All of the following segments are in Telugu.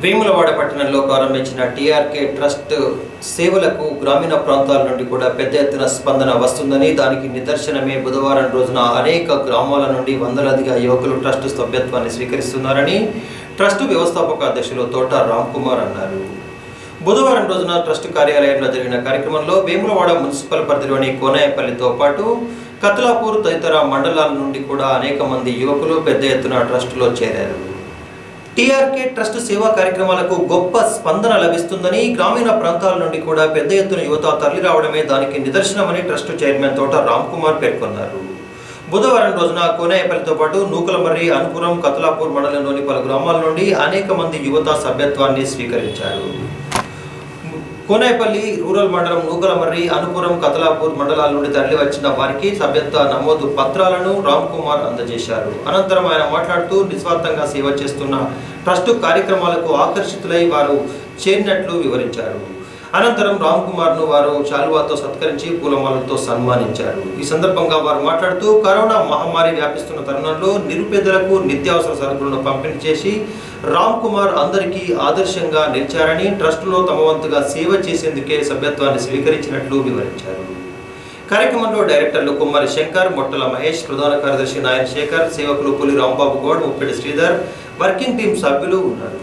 వేములవాడ పట్టణంలో ప్రారంభించిన టీఆర్కే ట్రస్ట్ సేవలకు గ్రామీణ ప్రాంతాల నుండి కూడా పెద్ద ఎత్తున స్పందన వస్తుందని దానికి నిదర్శనమే బుధవారం రోజున అనేక గ్రామాల నుండి వందలాదిగా యువకులు ట్రస్ట్ సభ్యత్వాన్ని స్వీకరిస్తున్నారని ట్రస్ట్ వ్యవస్థాపక అధ్యక్షులు తోట రామ్ కుమార్ అన్నారు. బుధవారం రోజున ట్రస్ట్ కార్యాలయంలో జరిగిన కార్యక్రమంలో వేములవాడ మున్సిపల్ పరిధిలోని కోనాయపల్లితో పాటు కత్లాపూర్ తదితర మండలాల నుండి కూడా అనేక మంది యువకులు పెద్ద ఎత్తున ట్రస్టులో చేరారు. టీఆర్కే ట్రస్ట్ సేవా కార్యక్రమాలకు గొప్ప స్పందన లభిస్తుందని గ్రామీణ ప్రాంతాల నుండి కూడా పెద్ద ఎత్తున యువత తరలి రావడమే దానికి నిదర్శనమని ట్రస్ట్ చైర్మన్ తోట రామ్ కుమార్ పేర్కొన్నారు. బుధవారం రోజున కోనాయపల్లితో పాటు నూకలమర్రి అనుపురం కతలాపూర్ మండలంలోని పలు గ్రామాల నుండి అనేక మంది యువత సభ్యత్వాన్ని స్వీకరించారు. కోనేపల్లి రూరల్ మండలం నూకలమర్రి అనుపురం కతలాపూర్ మండలాల నుండి తరలి వచ్చిన వారికి సభ్యత్వ నమోదు పత్రాలను రామ్ కుమార్ అందజేశారు. అనంతరం ఆయన మాట్లాడుతూ నిస్వార్థంగా సేవ చేస్తున్న ట్రస్టు కార్యక్రమాలకు ఆకర్షితులై వారు చేరినట్లు వివరించారు. అనంతరం రామ్ కుమార్ను వారు శాలువాతో సత్కరించి పూలమాలతో సన్మానించారు. ఈ సందర్భంగా వారు మాట్లాడుతూ కరోనా మహమ్మారి వ్యాపిస్తున్న తరుణంలో నిరుపేదలకు నిత్యావసర సరుకులను పంపిణీ చేసి రామ్ కుమార్ అందరికీ ఆదర్శంగా నిలిచారని ట్రస్టులో తమ వంతుగా సేవ చేసేందుకే సభ్యత్వాన్ని స్వీకరించినట్లు వివరించారు. కార్యక్రమంలో డైరెక్టర్లు కుమారి శంకర్ మొట్టల మహేష్ ప్రధాన కార్యదర్శి నాయన్ శేఖర్ సేవకులు పులి రాంబాబు గౌడ్ ముప్పిడి శ్రీధర్ వర్కింగ్ టీం సభ్యులు ఉన్నారు.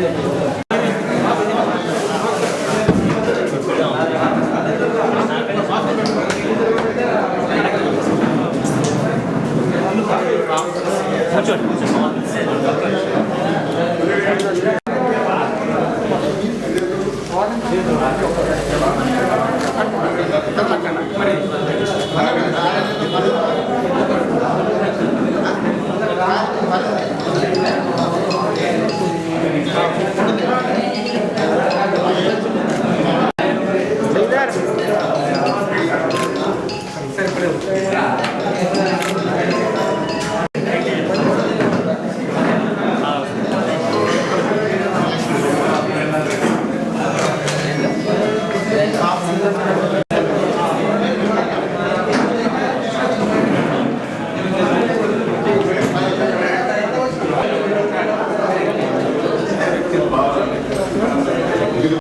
Gracias.